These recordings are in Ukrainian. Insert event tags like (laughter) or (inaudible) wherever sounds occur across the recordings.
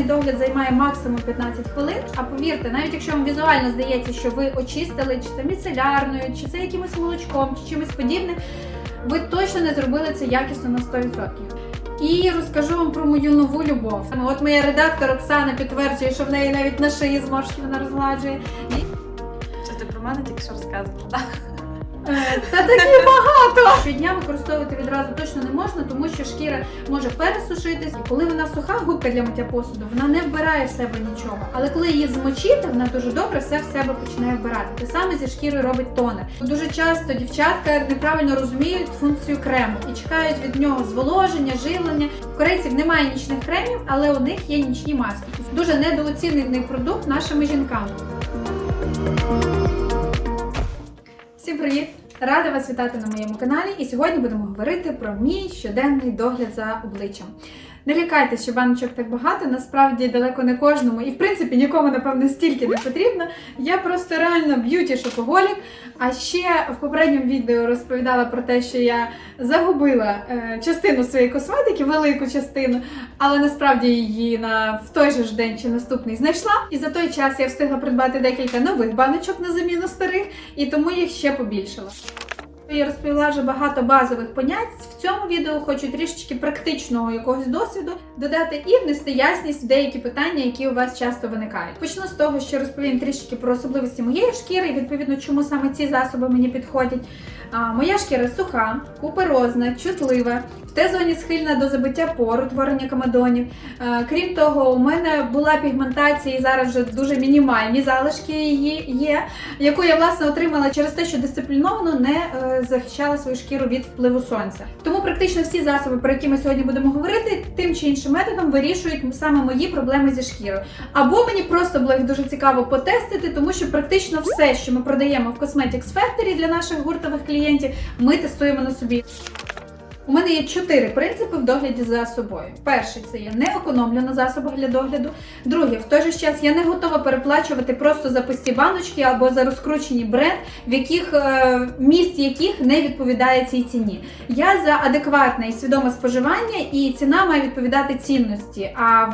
щоденний догляд займає максимум 15 хвилин. А повірте, навіть якщо вам візуально здається, що ви очистили чи це міцелярною, чи це якимось молочком, чи чимось подібним, ви точно не зробили це якісно на 100%. І розкажу вам про мою нову любов. От моя редактор Оксана підтверджує, що в неї навіть на шиї зморшки вона розгладжує. Це ти про мене тільки що розказувала, Та такі багато! Щодня використовувати відразу точно не можна, тому що шкіра може пересушитись. І коли вона суха, губка для миття посуду, вона не вбирає в себе нічого. Але коли її змочити, вона дуже добре все в себе починає вбирати. Те саме зі шкірою робить тонер. Дуже часто дівчатка неправильно розуміють функцію крему і чекають від нього зволоження, живлення. В корейців немає нічних кремів, але у них є нічні маски. Дуже недооцінений продукт нашими жінками. Всім привіт! Рада вас вітати на моєму каналі. І сьогодні будемо говорити про мій щоденний догляд за обличчям. Не лякайтеся, що баночок так багато, насправді далеко не кожному, і в принципі нікому, напевно, стільки не потрібно. Я просто реально б'юті шопоголік. А ще в попередньому відео розповідала про те, що я загубила е, частину своєї косметики, велику частину, але насправді її на в той же ж день чи наступний знайшла. І за той час я встигла придбати декілька нових баночок на заміну старих, і тому їх ще побільшила. Я розповіла вже багато базових понять. В цьому відео хочу трішечки практичного якогось досвіду додати і внести ясність в деякі питання, які у вас часто виникають. Почну з того, що розповім трішечки про особливості моєї шкіри, і відповідно, чому саме ці засоби мені підходять. А, моя шкіра суха, куперозна, чутлива, в Т-зоні схильна до забиття пор, утворення камедонів. Е, Крім того, у мене була пігментація і зараз вже дуже мінімальні залишки її є, яку я власне отримала через те, що дисципліновано не е, захищала свою шкіру від впливу сонця. Тому практично всі засоби, про які ми сьогодні будемо говорити, тим чи іншим методом вирішують саме мої проблеми зі шкірою. Або мені просто було їх дуже цікаво потестити, тому що практично все, що ми продаємо в Cosmetics Factory для наших гуртових клієнтів, ми тестуємо на собі. У мене є чотири принципи в догляді за собою. Перший це я не економлю на засобах для догляду. Друге, в той же час я не готова переплачувати просто за пусті баночки або за розкручені бренд, в яких е, міст яких не відповідає цій ціні. Я за адекватне і свідоме споживання, і ціна має відповідати цінності. А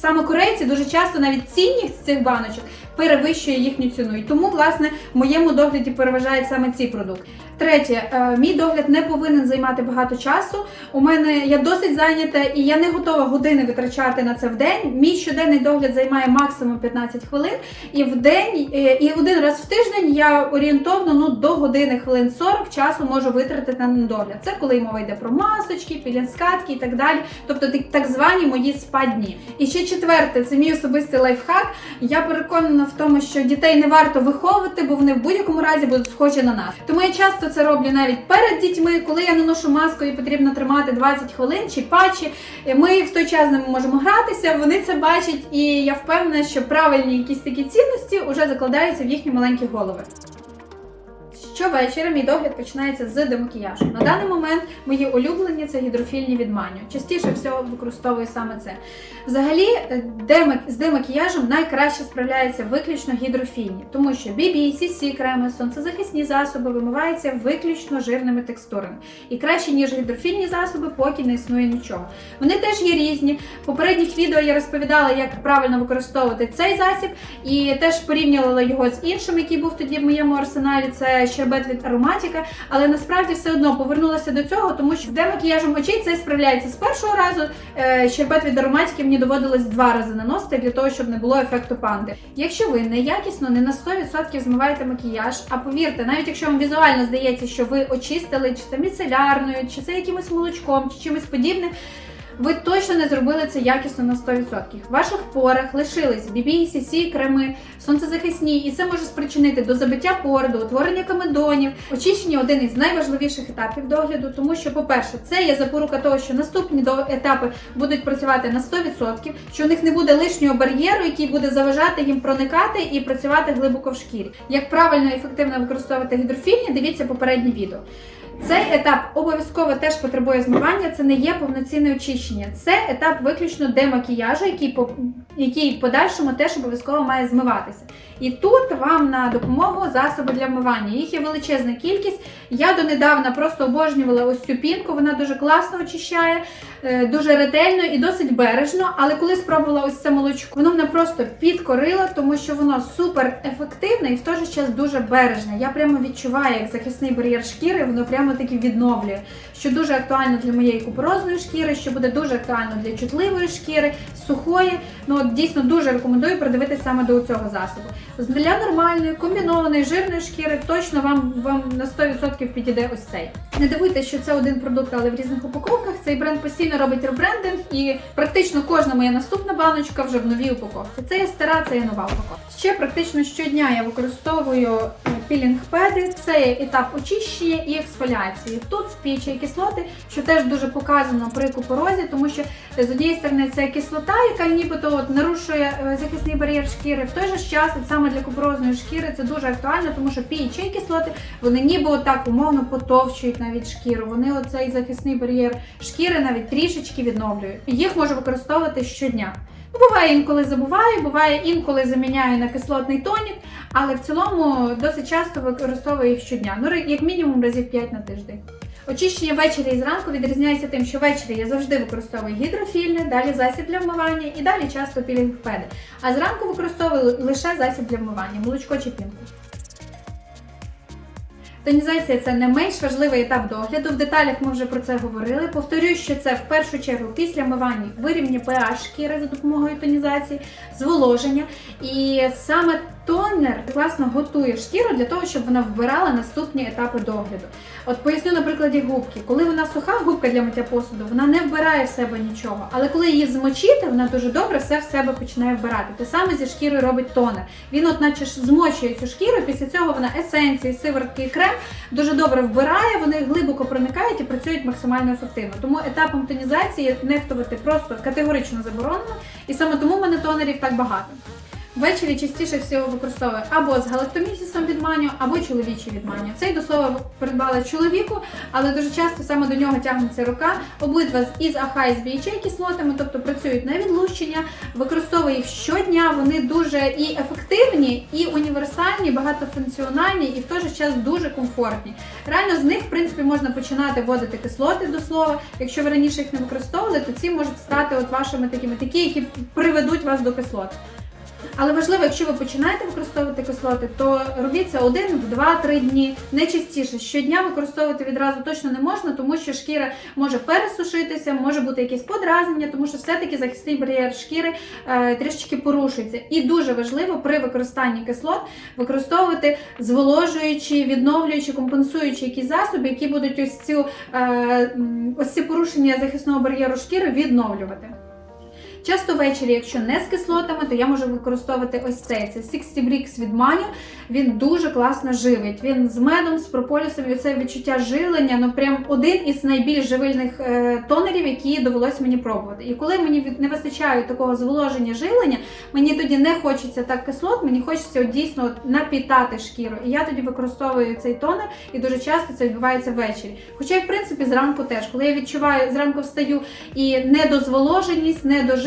Саме корейці дуже часто навіть цінність цих баночок перевищує їхню ціну. І тому, власне, в моєму догляді переважає саме ці продукти. Третє, е, мій догляд не повинен займати багато часу. У мене я досить зайнята і я не готова години витрачати на це в день. Мій щоденний догляд займає максимум 15 хвилин. І в день, е, і один раз в тиждень я орієнтовно ну, до години хвилин 40 часу можу витратити на догляд. Це коли мова йде про масочки, пілінскатки і так далі. Тобто так звані мої спа-дні. І ще четверте, це мій особистий лайфхак. Я переконана в тому, що дітей не варто виховувати, бо вони в будь-якому разі будуть схожі на нас. Тому я часто це роблю навіть перед дітьми, коли я наношу маску і потрібно тримати 20 хвилин чи патчі. Ми в той час не можемо гратися, вони це бачать, і я впевнена, що правильні якісь такі цінності вже закладаються в їхні маленькі голови. Щовечора мій догляд починається з демакіяжу. На даний момент мої улюблені це гідрофільні від. Частіше всього використовую саме це. Взагалі, е, з демакіяжем найкраще справляються виключно гідрофільні, тому що BB, CC креми, сонцезахисні засоби вимиваються виключно жирними текстурами. І краще, ніж гідрофільні засоби, поки не існує нічого. Вони теж є різні. В попередніх відео я розповідала, як правильно використовувати цей засіб, і теж порівнювала його з іншим, який був тоді в моєму арсеналі. Це щербет від ароматіка. Але насправді все одно повернулася до цього, тому що з демакіяжем очей це справляється з першого разу. Е, Щербет від ароматики мені доводилось два рази наносити для того, щоб не було ефекту панди. Якщо ви неякісно, не на 100% змиваєте макіяж, а повірте, навіть якщо вам візуально здається, що ви очистили чи це міцелярною, чи це якимось молочком, чи чимось подібним. Ви точно не зробили це якісно на 100%. В ваших порах лишились BB, креми, сонцезахисні, і це може спричинити до забиття пор, утворення камедонів. Очищення один із найважливіших етапів догляду, тому що, по-перше, це є запорука того, що наступні етапи будуть працювати на 100%, що у них не буде лишнього бар'єру, який буде заважати їм проникати і працювати глибоко в шкірі. Як правильно і ефективно використовувати гідрофільні, дивіться попереднє відео. Цей етап обов'язково теж потребує змивання, це не є повноцінне очищення. Це етап виключно демакіяжу, який по який в подальшому теж обов'язково має змиватися. І тут вам на допомогу засоби для вмивання. Їх є величезна кількість. Я донедавна просто обожнювала ось цю пінку. Вона дуже класно очищає, е, дуже ретельно і досить бережно. Але коли спробувала ось це молочко, воно мене просто підкорило, тому що воно супер ефективне і в той же час дуже бережне. Я прямо відчуваю, як захисний бар'єр шкіри, воно прямо таки відновлює, що дуже актуально для моєї купорозної шкіри, що буде дуже актуально для чутливої шкіри, сухої. Ну от дійсно дуже рекомендую придивитися саме до цього засобу. Для нормальної комбінованої жирної шкіри точно вам, вам на 100% підійде ось цей. Не дивуйтесь, що це один продукт, але в різних упаковках. Цей бренд постійно робить ребрендинг, і практично кожна моя наступна баночка вже в новій упаковці. Це є стара, це є нова упаковка. Ще практично щодня я використовую е, пілінг-педи. Це є етап очищення і ексфоліації. Тут спічі кислоти, що теж дуже показано при купорозі, тому що з однієї сторони це кислота, яка нібито от нарушує е, захисний бар'єр шкіри. В той же час, от саме для купорозної шкіри, це дуже актуально, тому що pH кислоти вони ніби отак умовно потовчують навіть шкіру. Вони оцей захисний бар'єр шкіри навіть трішечки відновлюють. Їх можу використовувати щодня. Ну, буває інколи забуваю, буває інколи заміняю на кислотний тонік, але в цілому досить часто використовую їх щодня. Ну, як мінімум разів 5 на тиждень. Очищення ввечері і зранку відрізняється тим, що ввечері я завжди використовую гідрофільне, далі засіб для вмивання і далі часто пілінг-педи. А зранку використовую лише засіб для вмивання, молочко чи пінку. Тонізація це не менш важливий етап догляду. В деталях ми вже про це говорили. Повторюю, що це в першу чергу після вмивання вирівнює pH шкіри за допомогою тонізації, зволоження. І саме тонер класно готує шкіру для того, щоб вона вбирала наступні етапи догляду. От поясню на прикладі губки. Коли вона суха губка для миття посуду, вона не вбирає в себе нічого. Але коли її змочити, вона дуже добре все в себе починає вбирати. Те саме зі шкірою робить тонер. Він, от, наче ж змочує цю шкіру, після цього вона есенції, сиворотки і крем дуже добре вбирає, вони глибоко проникають і працюють максимально ефективно. Тому етапом тонізації нехтувати просто категорично заборонено, і саме тому в мене тонерів так багато. Ввечері частіше всього використовую або з галактомісісом від маню, або чоловічий від маню. Цей до слова придбала чоловіку, але дуже часто саме до нього тягнеться рука. Обидва із АХ і з BHA кислотами, тобто працюють на відлущення, використовую їх щодня. Вони дуже і ефективні, і універсальні, багатофункціональні, і в той же час дуже комфортні. Реально з них, в принципі, можна починати вводити кислоти до слова. Якщо ви раніше їх не використовували, то ці можуть стати от вашими такими такі, які приведуть вас до кислот. Але важливо, якщо ви починаєте використовувати кислоти, то робіть це один в 2-3 дні, не частіше. Щодня використовувати відразу точно не можна, тому що шкіра може пересушитися, може бути якесь подразнення, тому що все-таки захисний бар'єр шкіри е, трішечки порушується. І дуже важливо при використанні кислот використовувати зволожуючі, відновлюючі, компенсуючі якісь засоби, які будуть ось цю е, ось ці порушення захисного бар'єру шкіри відновлювати. Часто ввечері, якщо не з кислотами, то я можу використовувати ось цей. Це 60 Brix від Маню. Він дуже класно живить. Він з медом, з прополісом, і це відчуття жилення. Ну прям один із найбільш живильних е, тонерів, які довелося мені пробувати. І коли мені не вистачає такого зволоження жилення, мені тоді не хочеться так кислот, мені хочеться от дійсно от напітати шкіру. І я тоді використовую цей тонер, і дуже часто це відбувається ввечері. Хоча, в принципі, зранку теж, коли я відчуваю, зранку встаю і недозволоженість,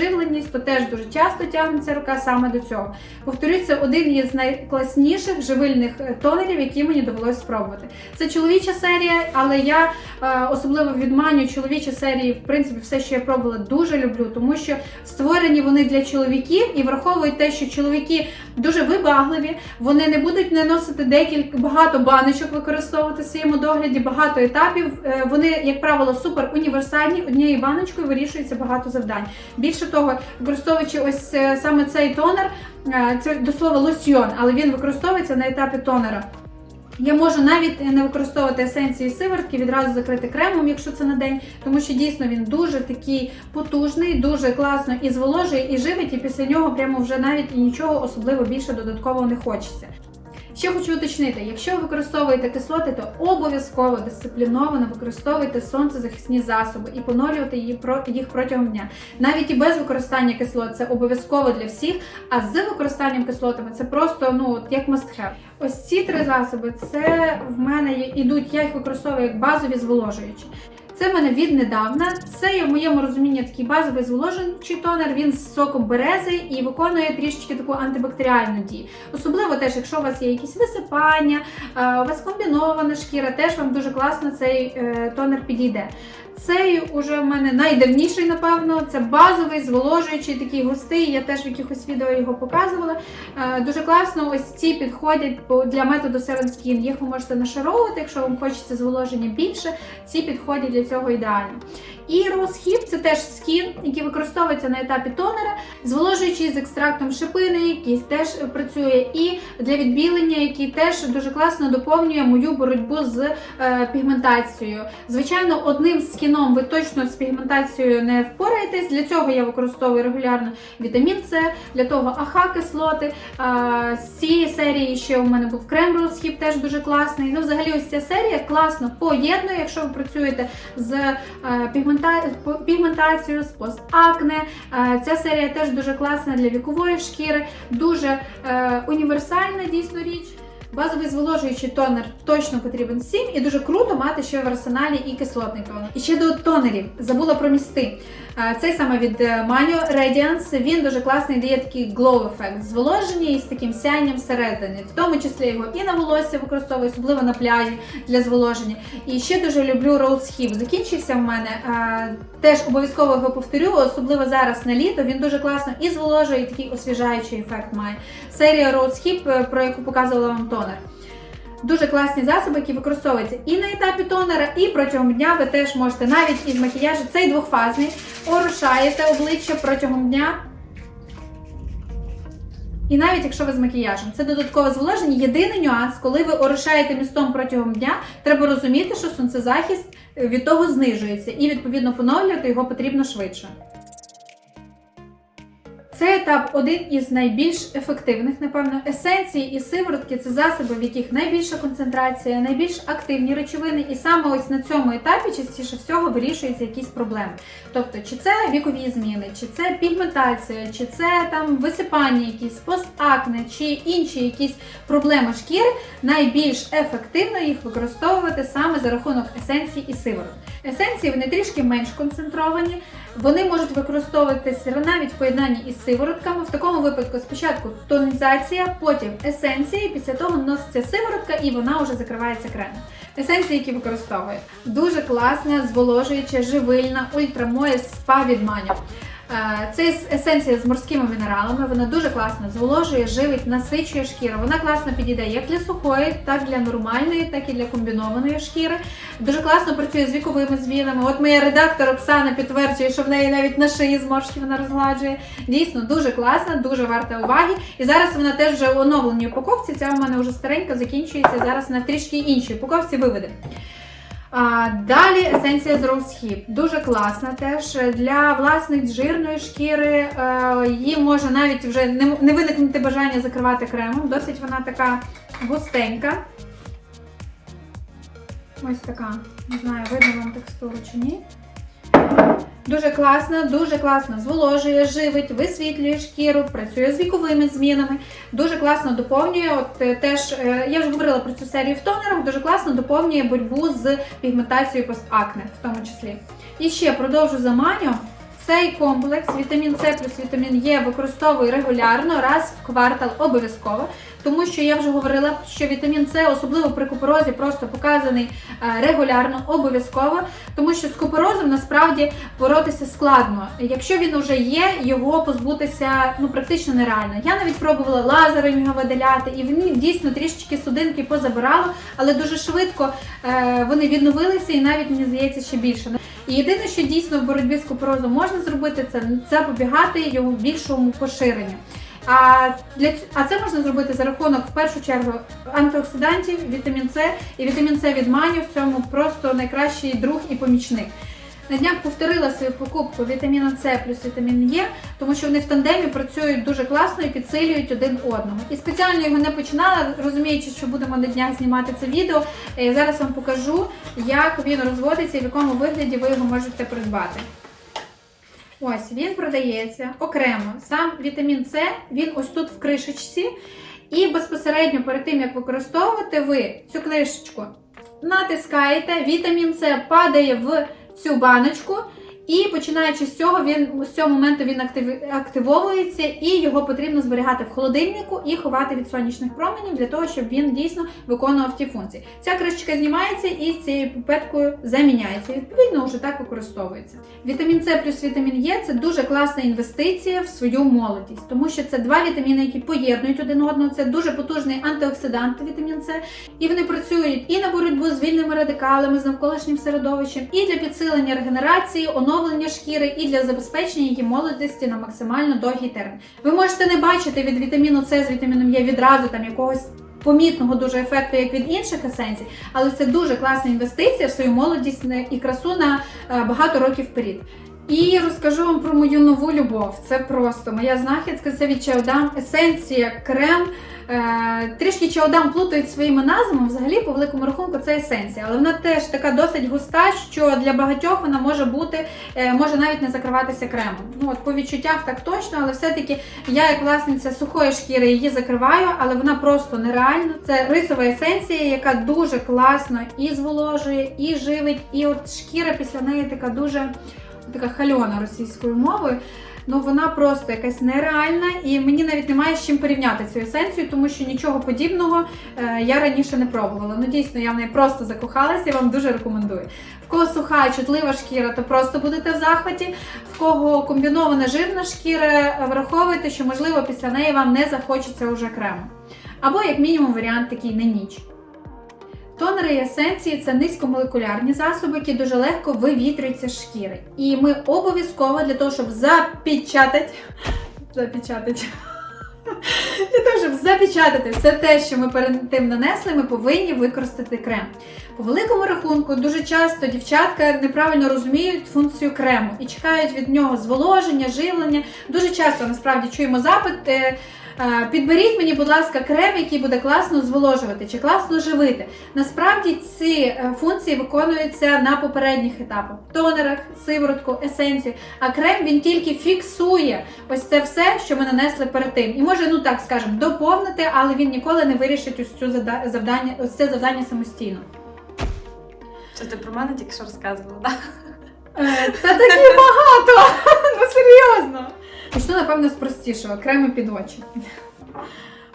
недоживленість, то теж дуже часто тягнеться рука саме до цього. Повторюю, це один із найкласніших живильних е, тонерів, які мені довелося спробувати. Це чоловіча серія, але я е, особливо відманю чоловічі серії, в принципі, все, що я пробувала, дуже люблю, тому що створені вони для чоловіків і враховують те, що чоловіки дуже вибагливі, вони не будуть наносити декілька багато баночок використовувати в своєму догляді, багато етапів. Е, Вони, як правило, супер універсальні. Однією баночкою вирішується багато завдань. Більше того, використовуючи ось е, саме цей тонер, е, це до слова лосьйон, але він використовується на етапі тонера. Я можу навіть не використовувати есенції сиворотки, відразу закрити кремом, якщо це на день, тому що дійсно він дуже такий потужний, дуже класно і зволожує, і живить, і після нього прямо вже навіть і нічого особливо більше додатково не хочеться. Ще хочу уточнити, якщо ви використовуєте кислоти, то обов'язково дисципліновано використовуйте сонцезахисні засоби і поновлювати їх протягом дня. Навіть і без використання кислот це обов'язково для всіх. А з використанням кислотами це просто ну от як must have. Ось ці три засоби це в мене ідуть, я їх використовую як базові зволожуючі. Це в мене віднедавна. Це є в моєму розумінні такий базовий зволожуючий тонер. Він з соком берези і виконує трішечки таку антибактеріальну дію. Особливо теж, якщо у вас є якісь висипання, е, у вас комбінована шкіра, теж вам дуже класно цей е, тонер підійде. Цей уже в мене найдавніший, напевно. Це базовий, зволожуючий, такий густий. Я теж в якихось відео його показувала. Е, Дуже класно. Ось ці підходять для методу Seven Skin. Їх ви можете нашаровувати, якщо вам хочеться зволоження більше. Ці підходять для цього ідеально. І Hip – це теж скін, який використовується на етапі тонера, зволожуючий з екстрактом шипини, який теж працює, і для відбілення, який теж дуже класно доповнює мою боротьбу з е, пігментацією. Звичайно, одним скіном ви точно з пігментацією не впораєтесь. Для цього я використовую регулярно вітамін С, для того АХ кислоти. А, з цієї серії ще у мене був крем Hip, теж дуже класний. Ну, взагалі, ось ця серія класно поєднує, якщо ви працюєте з е, пігмента... пігментацією, з постакне. Е, Ця серія теж дуже класна для вікової шкіри, дуже е, універсальна дійсно річ. Базовий зволожуючий тонер точно потрібен всім, і дуже круто мати ще в арсеналі і кислотний тонер. І ще до тонерів забула про місти. Е, Цей саме від е, Manio Radiance, він дуже класний, дає такий glow ефект зволоження із таким сяйням всередині. В тому числі його і на волосся використовую, особливо на пляжі для зволоження. І ще дуже люблю Rose Hip. Закінчився в мене. е, Теж обов'язково його повторю, особливо зараз на літо. Він дуже класно і зволожує, і такий освіжаючий ефект має. Серія Rose Hip, про яку показувала вам тонер. Дуже класні засоби, які використовуються і на етапі тонера, і протягом дня ви теж можете навіть із макіяжу. Цей двохфазний, орошаєте обличчя протягом дня. І навіть якщо ви з макіяжем, це додаткове зволоження. Єдиний нюанс, коли ви орошаєте містом протягом дня, треба розуміти, що сонцезахист від того знижується, і відповідно поновлювати його потрібно швидше. Цей етап один із найбільш ефективних, напевно. Есенції і сиворотки це засоби, в яких найбільша концентрація, найбільш активні речовини, і саме ось на цьому етапі частіше всього вирішуються якісь проблеми. Тобто, чи це вікові зміни, чи це пігментація, чи це там висипання, якісь постакне, чи інші якісь проблеми шкіри, найбільш ефективно їх використовувати саме за рахунок есенцій і сиворот. Есенції вони трішки менш концентровані, вони можуть використовуватися навіть в поєднанні із сиворотками. В такому випадку спочатку тонізація, потім есенції, після того наноситься сиворотка і вона вже закривається кремом. Есенції, які використовую. Дуже класна, зволожуюча, живильна, ультрамоє спа від Маню. Е, Це есенція з морськими мінералами. Вона дуже класно зволожує, живить, насичує шкіру. Вона класно підійде як для сухої, так і для нормальної, так і для комбінованої шкіри. Дуже класно працює з віковими змінами. От моя редактор Оксана підтверджує, що в неї навіть на шиї зморшки вона розгладжує. Дійсно, дуже класна, дуже варта уваги. І зараз вона теж вже в оновленій упаковці. Ця у мене вже старенька закінчується. Зараз на трішки іншій упаковці виведе. А, далі есенція з розхіп. Дуже класна теж для власних жирної шкіри. Е, її може навіть вже не, не виникнути бажання закривати кремом. Досить вона така густенька. Ось така. Не знаю, видно вам текстуру чи ні. Дуже класна, дуже класно зволожує, живить, висвітлює шкіру, працює з віковими змінами. Дуже класно доповнює. От е, теж е, я вже говорила про цю серію в тонерах. Дуже класно доповнює боротьбу з пігментацією постакне, в тому числі. І ще продовжу за маню. Цей комплекс вітамін С плюс вітамін Е використовую регулярно, раз в квартал обов'язково, тому що я вже говорила, що вітамін С, особливо при купорозі, просто показаний е, регулярно, обов'язково, тому що з купорозом насправді боротися складно. Якщо він вже є, його позбутися ну практично нереально. Я навіть пробувала лазером його видаляти, і він дійсно трішечки судинки позабирало, але дуже швидко е, вони відновилися і навіть мені здається ще більше. І єдине, що дійсно в боротьбі з купорозом можна зробити, це запобігати його більшому поширенню. А для а це можна зробити за рахунок в першу чергу антиоксидантів, вітамін С і вітамін С від маню в цьому просто найкращий друг і помічник. На днях повторила свою покупку вітаміна С плюс вітамін Е, тому що вони в тандемі працюють дуже класно і підсилюють один одного. І спеціально його не починала, розуміючи, що будемо на днях знімати це відео. Е, Зараз вам покажу, як він розводиться і в якому вигляді ви його можете придбати. Ось він продається окремо. Сам вітамін С, він ось тут в кришечці. І безпосередньо перед тим, як використовувати, ви цю кришечку натискаєте, вітамін С падає в цю баночку. І починаючи з цього, він з цього моменту він актив, активовується, і його потрібно зберігати в холодильнику і ховати від сонячних променів для того, щоб він дійсно виконував ті функції. Ця кришечка знімається і з цією піпеткою заміняється. Відповідно, вже так використовується. Вітамін С плюс вітамін Е це дуже класна інвестиція в свою молодість, тому що це два вітаміни, які поєднують один одного. Це дуже потужний антиоксидант вітамін С, і вони працюють і на боротьбу з вільними радикалами, з навколишнім середовищем, і для підсилення регенерації, оновлення шкіри, і для забезпечення її молодості на максимально довгий термін. Ви можете не бачити від вітаміну С з вітаміном Е відразу там якогось. Помітного дуже ефекту, як від інших есенцій, але це дуже класна інвестиція в свою молодість і красу на е, багато років вперед. І розкажу вам про мою нову любов. Це просто моя знахідка. Це від Чаодам есенція, крем. Е, трішки Чаодам плутають своїми назвами. Взагалі, по великому рахунку, це есенція, але вона теж така досить густа, що для багатьох вона може бути, е, може навіть не закриватися кремом. Ну от по відчуттях так точно, але все-таки я, як власниця сухої шкіри, її закриваю, але вона просто нереальна. Це рисова есенція, яка дуже класно і зволожує, і живить, і от шкіра після неї така дуже така хальона російською мовою. Ну вона просто якась нереальна, і мені навіть немає з чим порівняти цю есенцію, тому що нічого подібного е, я раніше не пробувала. Ну дійсно, я в неї просто закохалася і вам дуже рекомендую. В кого суха, чутлива шкіра, то просто будете в захваті. В кого комбінована жирна шкіра, враховуйте, що можливо після неї вам не захочеться уже крему. Або, як мінімум, варіант такий на ніч. Тонери і есенції це низькомолекулярні засоби, які дуже легко вивітрюються з шкіри. І ми обов'язково для того, щоб запечатати, запечатати, (laughs) для того, щоб запечатати все те, що ми перед тим нанесли, ми повинні використати крем. По великому рахунку, дуже часто дівчатка неправильно розуміють функцію крему і чекають від нього зволоження, живлення. Дуже часто насправді чуємо запит. Підберіть мені, будь ласка, крем, який буде класно зволожувати чи класно живити. Насправді ці е, функції виконуються на попередніх етапах: тонерах, сиворотку, есенцію. А крем він тільки фіксує ось це все, що ми нанесли перед тим. І може, ну так скажемо, доповнити, але він ніколи не вирішить ось цю завдання, ось це завдання самостійно. Це ти про мене тільки що розказувала, так? Е, Та такі багато! (laughs) Ну серйозно. Почну, напевно, з простішого креми під очі.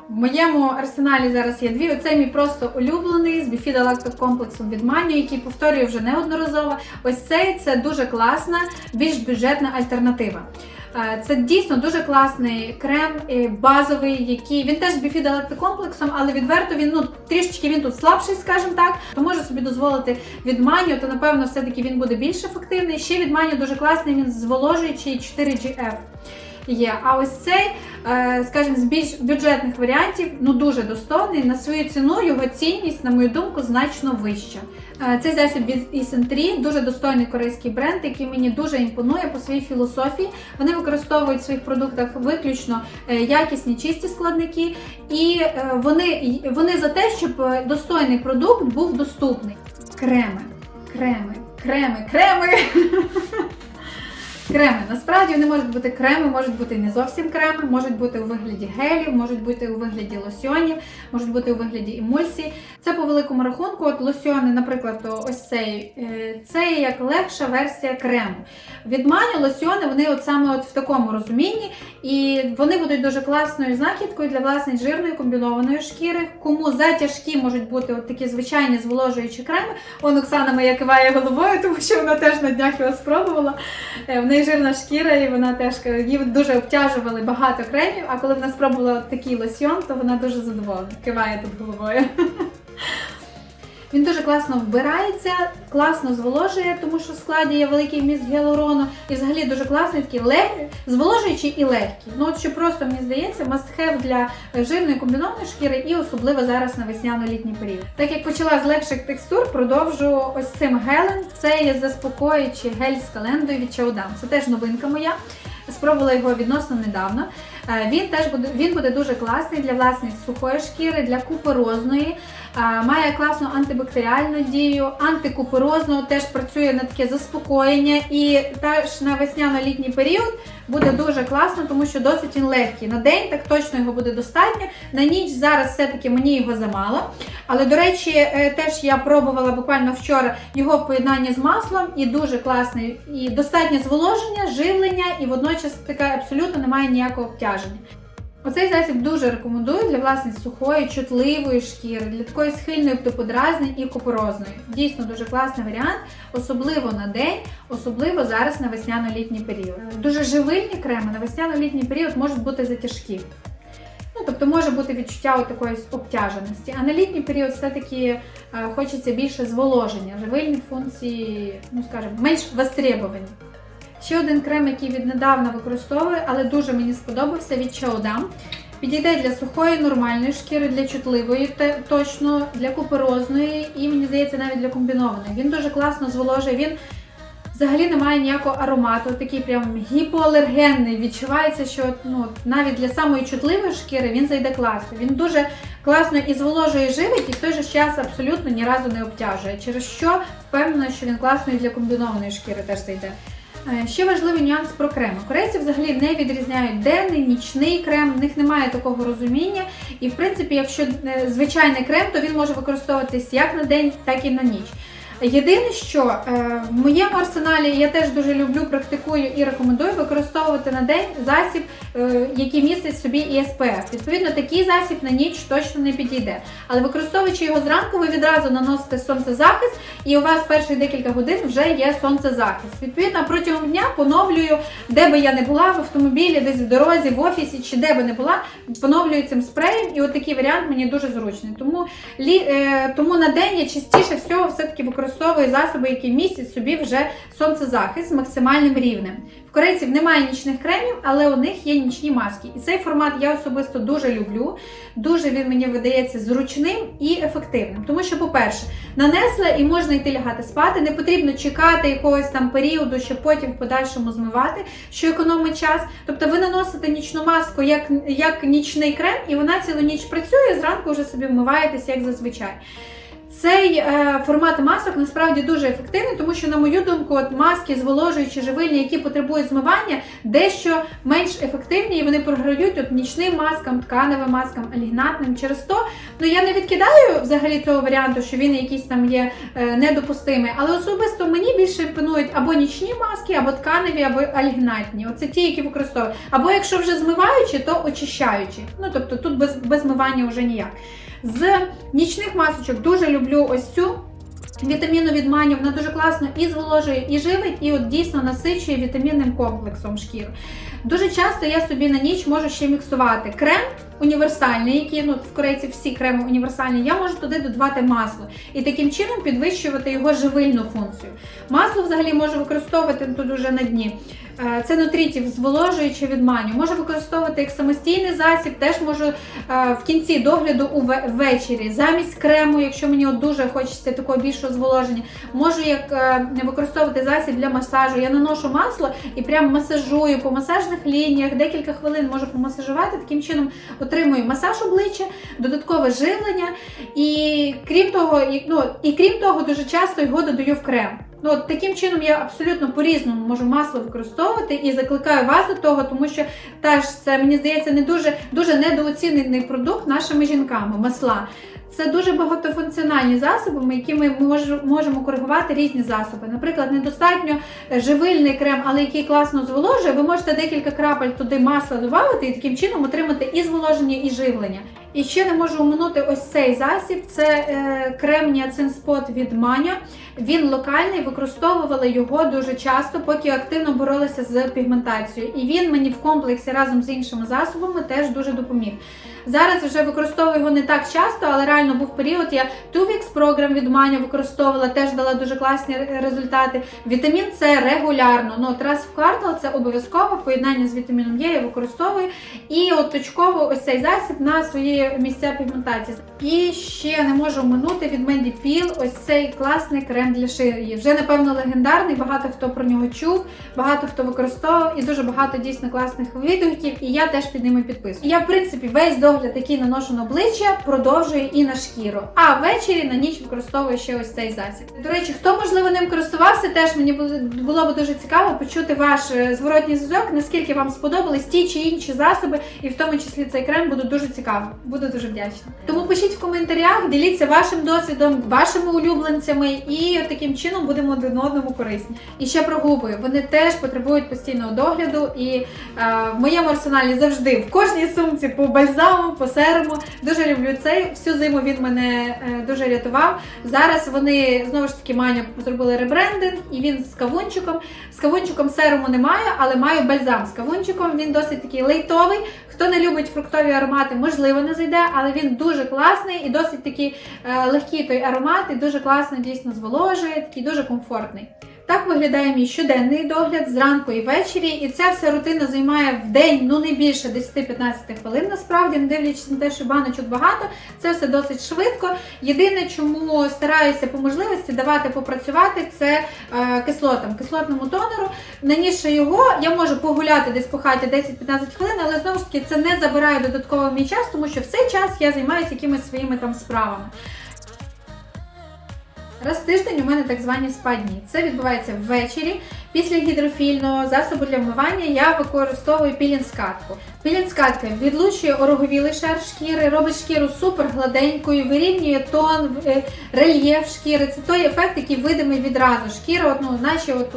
В моєму арсеналі зараз є дві. Оцей мій просто улюблений з біфідолактокомплексом від Маню, який повторюю вже неодноразово. Ось цей це дуже класна, більш бюджетна альтернатива. Е, Це дійсно дуже класний крем е, базовий, який він теж з біфідолактокомплексом, але відверто він ну трішечки він тут слабший, скажімо так. То може собі дозволити від Маню, то напевно все-таки він буде більш ефективний. Ще від Маню дуже класний, він зволожуючий 4GF. Є. А ось цей, е, скажімо, з більш бюджетних варіантів, ну дуже достойний. На свою ціну його цінність, на мою думку, значно вища. Е, Цей засіб від Ісентрі, дуже достойний корейський бренд, який мені дуже імпонує по своїй філософії. Вони використовують в своїх продуктах виключно е, якісні чисті складники, і вони, вони за те, щоб достойний продукт був доступний. Креми, креми, креми, креми. (laughs) Креми. Насправді вони можуть бути креми, можуть бути не зовсім креми, можуть бути у вигляді гелів, можуть бути у вигляді лосьонів, можуть бути у вигляді емульсій. Це по великому рахунку, от лосьони, наприклад, ось цей, е, це є як легша версія крему. Від Мані лосьони вони от саме от в такому розумінні, і вони будуть дуже класною знахідкою для власне жирної комбінованої шкіри. Кому затяжкі можуть бути от такі звичайні зволожуючі креми. Оксана моя киває головою, тому що вона теж на днях його спробувала. Неї жирна шкіра, і вона теж її дуже обтяжували багато кремів. А коли вона спробувала такий лосьйон, то вона дуже задоволена. Киває тут головою. Він дуже класно вбирається, класно зволожує, тому що в складі є великий вміст гіалурону. І взагалі дуже класний такий лег... зволожуючий і легкий. Ну от що просто мені здається, must-have для жирної комбінованої шкіри і особливо зараз на весняно-літній період. Так як почала з легших текстур, продовжу ось цим гелем. Це є заспокоюючий гель з календою від Чаудам. Це теж новинка моя. Спробувала його відносно недавно. Е, Він теж буде він буде дуже класний для власної сухої шкіри, для куперозної. Має класну антибактеріальну дію, антикупорозну, теж працює на таке заспокоєння. І теж на весняно-літній період буде дуже класно, тому що досить він легкий. На день так точно його буде достатньо. На ніч зараз все-таки мені його замало. Але, до речі, е, теж я пробувала буквально вчора його в поєднанні з маслом, і дуже класний, і достатнє зволоження, живлення, і водночас таке абсолютно немає ніякого обтяження. Оцей засіб дуже рекомендую для власне сухої, чутливої шкіри, для такої схильної до подразнень і купорозної. Дійсно дуже класний варіант, особливо на день, особливо зараз на весняно-літній період. Дуже живильні креми на весняно-літній період можуть бути затяжкі. Ну, тобто може бути відчуття такої обтяженості. А на літній період все-таки е, хочеться більше зволоження, живильні функції, ну скажімо, менш востребовані. Ще один крем, який віднедавна використовую, але дуже мені сподобався від Чаодам. Підійде для сухої, нормальної шкіри, для чутливої точно, для куперозної і, мені здається, навіть для комбінованої. Він дуже класно зволожує. Він взагалі не має ніякого аромату, такий прям гіпоалергенний. Відчувається, що ну, навіть для самої чутливої шкіри він зайде класно. Він дуже класно і зволожує живить, і в той же час абсолютно ні разу не обтяжує. Через що впевнена, що він класно і для комбінованої шкіри теж зайде. Е, Ще важливий нюанс про креми. Корейці взагалі не відрізняють денний, нічний крем, в них немає такого розуміння. І в принципі, якщо е, звичайний крем, то він може використовуватись як на день, так і на ніч. Єдине, що е, в моєму арсеналі я теж дуже люблю, практикую і рекомендую використовувати на день засіб, е, який містить собі і СПФ. Відповідно, такий засіб на ніч точно не підійде. Але використовуючи його зранку, ви відразу наносите сонцезахист, і у вас перші декілька годин вже є сонцезахист. Відповідно, протягом дня поновлюю, де би я не була, в автомобілі, десь в дорозі, в офісі чи де би не була, поновлюю цим спреєм. І от такий варіант мені дуже зручний. Тому, лі, е, тому на день я частіше всього все-таки використовую засоби, які містять собі вже сонцезахист з максимальним рівнем. В корейців немає нічних кремів, але у них є нічні маски. І цей формат я особисто дуже люблю. Дуже він мені видається зручним і ефективним. Тому що, по-перше, нанесла і можна йти лягати спати. Не потрібно чекати якогось там періоду, щоб потім в подальшому змивати, що економить час. Тобто ви наносите нічну маску як, як нічний крем, і вона цілу ніч працює, зранку вже собі вмиваєтесь, як зазвичай. Цей е, формат масок насправді дуже ефективний, тому що, на мою думку, от маски зволожуючі живильні, які потребують змивання, дещо менш ефективні, і вони програють от нічним маскам, тканевим маскам, алігнатним. Через то ну я не відкидаю взагалі цього варіанту, що він якийсь там є е, недопустимий, але особисто мені більше імпонують або нічні маски, або тканеві, або алігнатні. Оце ті, які використовують. Або якщо вже змиваючі, то очищаючі. Ну тобто тут без, без змивання вже ніяк. З нічних масочок дуже люблю ось цю. Вітаміну від мані, вона дуже класно і зволожує, і живить, і от дійсно насичує вітамінним комплексом шкіру. Дуже часто я собі на ніч можу ще міксувати крем універсальний, який ну, в корейці всі креми універсальні, я можу туди додавати масло і таким чином підвищувати його живильну функцію. Масло взагалі можу використовувати тут уже на дні. Е, Це нутрітів зволожуючи від маню. Можу використовувати як самостійний засіб, теж можу е, в кінці догляду ввечері, замість крему, якщо мені от дуже хочеться такого більшого зволоження. Можу як е, використовувати засіб для масажу. Я наношу масло і прям масажую по масажних лініях, декілька хвилин можу помасажувати. Таким чином отримую масаж обличчя, додаткове живлення. І крім того, і, ну, і крім того, дуже часто його додаю в крем. Ну, от таким чином я абсолютно по-різному можу масло використовувати і закликаю вас до того, тому що теж це мені здається не дуже дуже недооцінений продукт нашими жінками масла. Це дуже багатофункціональні засоби, які ми мож- можемо коригувати різні засоби. Наприклад, недостатньо е, живильний крем, але який класно зволожує. Ви можете декілька крапель туди масла додати і таким чином отримати і зволоження, і живлення. І ще не можу оминути ось цей засіб. Це е, крем Ніацинспот від Маня. Він локальний, використовувала його дуже часто, поки активно боролася з пігментацією. І він мені в комплексі разом з іншими засобами теж дуже допоміг. Зараз вже використовую його не так часто, але реально був період. Я Tuvix програм від Маня використовувала, теж дала дуже класні результати. Вітамін С регулярно. Ну, от раз в квартал це обов'язково в поєднанні з вітаміном Е я використовую. І от точково ось цей засіб на свої місця пігментації. І ще не можу оминути від Mandy Peel ось цей класний крем для шиї. Вже напевно легендарний. Багато хто про нього чув, багато хто використовував, і дуже багато дійсно класних відгуків. І я теж під ними підписую. Я, в принципі, весь догляд, який наношу на обличчя, продовжую і на шкіру. А ввечері на ніч використовую ще ось цей засіб. До речі, хто можливо ним користувався, теж мені було, б дуже цікаво почути ваш е, зворотній зв'язок, наскільки вам сподобались ті чи інші засоби, і в тому числі цей крем буду дуже цікаво. Буду дуже вдячна. Тому пишіть в коментарях, діліться вашим досвідом, вашими улюбленцями, і таким чином будемо один одному корисні. І ще про губи. Вони теж потребують постійного догляду. І е, в моєму арсеналі завжди в кожній сумці по бальзаму, по серуму. Дуже люблю цей. Всю зиму він мене е, дуже рятував. Зараз вони знову ж таки Маня зробили ребрендинг, і він з кавунчиком. З кавунчиком серуму немає, але маю бальзам з кавунчиком. Він досить такий лейтовий. Хто не любить фруктові аромати, можливо, не зайде, але він дуже класний і досить такий е, легкий той аромат, і дуже класно дійсно зволожує, такий дуже комфортний. Так виглядає мій щоденний догляд зранку і ввечері, і ця вся рутина займає в день ну не більше 10-15 хвилин. Насправді, не дивлячись на те, що баночок багато, це все досить швидко. Єдине, чому стараюся по можливості давати попрацювати, це е, кислотам, кислотному тонеру. Нанісши його, я можу погуляти десь по хаті 10-15 хвилин, але знову ж таки це не забирає додатково мій час, тому що в цей час я займаюся якимись своїми там справами. Раз в тиждень у мене так звані спадні. Це відбувається ввечері. Після гідрофільного засобу для вмивання я використовую пілінг-скатку. Пілінг-скатка відлучує ороговілий шар шкіри, робить шкіру супер гладенькою, вирівнює тон, е, рельєф шкіри. Це той ефект, який видимий відразу. Шкіра, ну, наче от,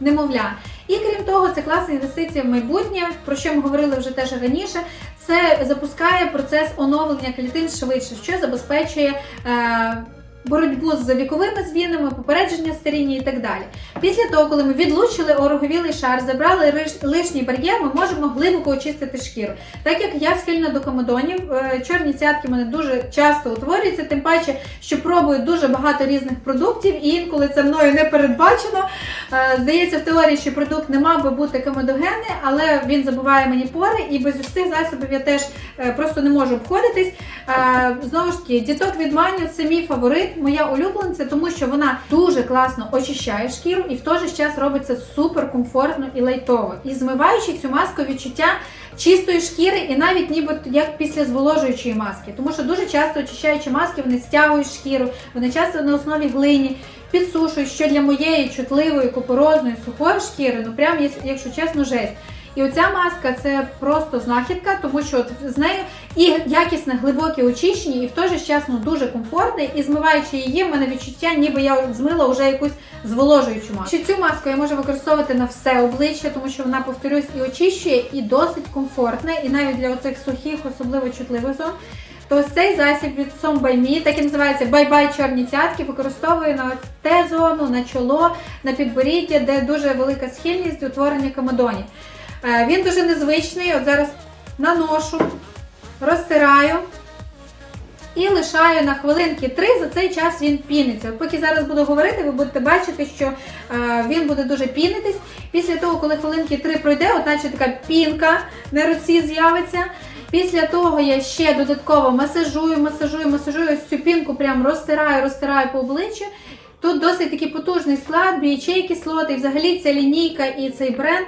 немовля. І крім того, це класна інвестиція в майбутнє, про що ми говорили вже теж раніше. Це запускає процес оновлення клітин швидше, що забезпечує. Е, боротьбу з віковими звінами, попередження старіння і так далі. Після того, коли ми відлучили ороговілий шар, забрали лишній бар'єр, ми можемо глибоко очистити шкіру. Так як я схильна до комедонів, е, чорні цятки мене дуже часто утворюються, тим паче, що пробую дуже багато різних продуктів, і інколи це мною не передбачено. Е, Здається, в теорії, що продукт не мав би бути комедогенний, але він забуває мені пори, і без цих засобів я теж е, просто не можу обходитись. Знову ж таки, діток від маню це мій фаворит, моя улюбленця, тому що вона дуже класно очищає шкіру і в той же час робить це супер комфортно і лайтово. І змиваючи цю маску відчуття чистої шкіри, і навіть ніби як після зволожуючої маски. Тому що дуже часто очищаючі маски вони стягують шкіру, вони часто на основі глині. Підсушують, що для моєї чутливої, купорозної, сухої шкіри, ну прям, якщо чесно, жесть. І оця маска це просто знахідка, тому що от з нею і якісне глибоке очищення, і в той же час ну, дуже комфортне. І змиваючи її, в мене відчуття, ніби я змила вже якусь зволожуючу маску. Що цю маску я можу використовувати на все обличчя, тому що вона, повторюсь, і очищує, і досить комфортна, і навіть для оцих сухих, особливо чутливих зон. То цей засіб від Me, так і називається Bye-Bye чорні цятки, використовую на Т-зону, на чоло, на підборіддя, де дуже велика схильність утворення комедонів. Е, Він дуже незвичний. От зараз наношу, розтираю і лишаю на хвилинки три. За цей час він піниться. От поки зараз буду говорити, ви будете бачити, що е, він буде дуже пінитись. Після того, коли хвилинки три пройде, от така пінка на руці з'явиться. Після того я ще додатково масажую, масажую, масажую ось цю пінку, прям розтираю, розтираю по обличчю. Тут досить такий потужний склад, бійчей кислоти. І взагалі ця лінійка і цей бренд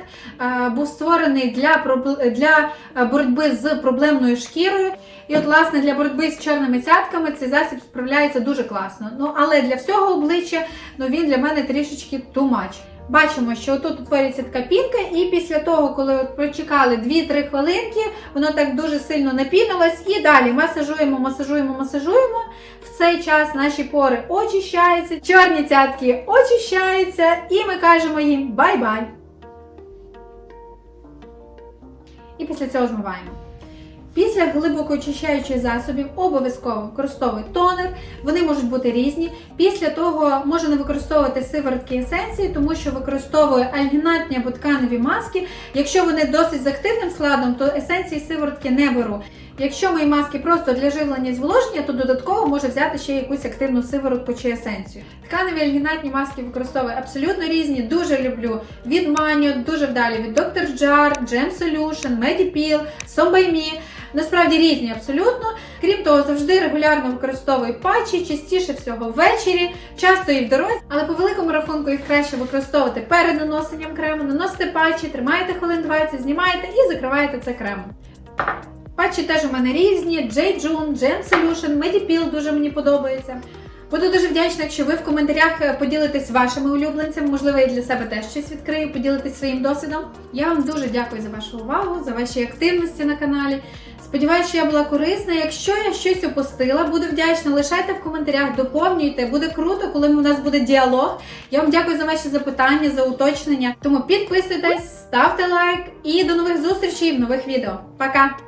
був створений для, для боротьби з проблемною шкірою. І от, власне, для боротьби з чорними цятками цей засіб справляється дуже класно. Ну, але для всього обличчя ну, він для мене трішечки much. Бачимо, що тут утворюється така пінка, і після того, коли прочекали 2-3 хвилинки, воно так дуже сильно напінилось. І далі масажуємо, масажуємо, масажуємо. В цей час наші пори очищаються, чорні цятки очищаються, і ми кажемо їм бай-бай. І після цього змиваємо. Після глибоко очищаючих засобів обов'язково використовуй тонер, вони можуть бути різні. Після того можна використовувати сиворотки есенції, тому що використовую альгінатні або тканеві маски. Якщо вони досить з активним складом, то есенції сиворотки не беру. Якщо мої маски просто для живлення і зволоження, то додатково може взяти ще якусь активну сиворотку чи есенцію. Тканеві альгінатні маски використовую абсолютно різні, дуже люблю. Від Manio, дуже вдалі від Dr. Jar, Gem Solution, Medipil, So Me. Насправді різні абсолютно. Крім того, завжди регулярно використовую патчі, частіше всього ввечері, часто і в дорозі, але по великому рахунку їх краще використовувати перед наносенням крему, наносите патчі, тримаєте хвилин 20, знімаєте і закриваєте це кремом. Патчі теж у мене різні: J. June, Gen Solution, Medipil дуже мені подобається. Буду дуже вдячна, якщо ви в коментарях е, поділитесь вашими улюбленцями, можливо, я для себе теж щось відкрию, поділитесь своїм досвідом. Я вам дуже дякую за вашу увагу, за ваші активності на каналі. Сподіваюся, що я була корисна. Якщо я щось опустила, буду вдячна. Лишайте в коментарях, доповнюйте. Буде круто, коли у нас буде діалог. Я вам дякую за ваші запитання, за уточнення. Тому підписуйтесь, ставте лайк і до нових зустрічей в нових відео. Пока!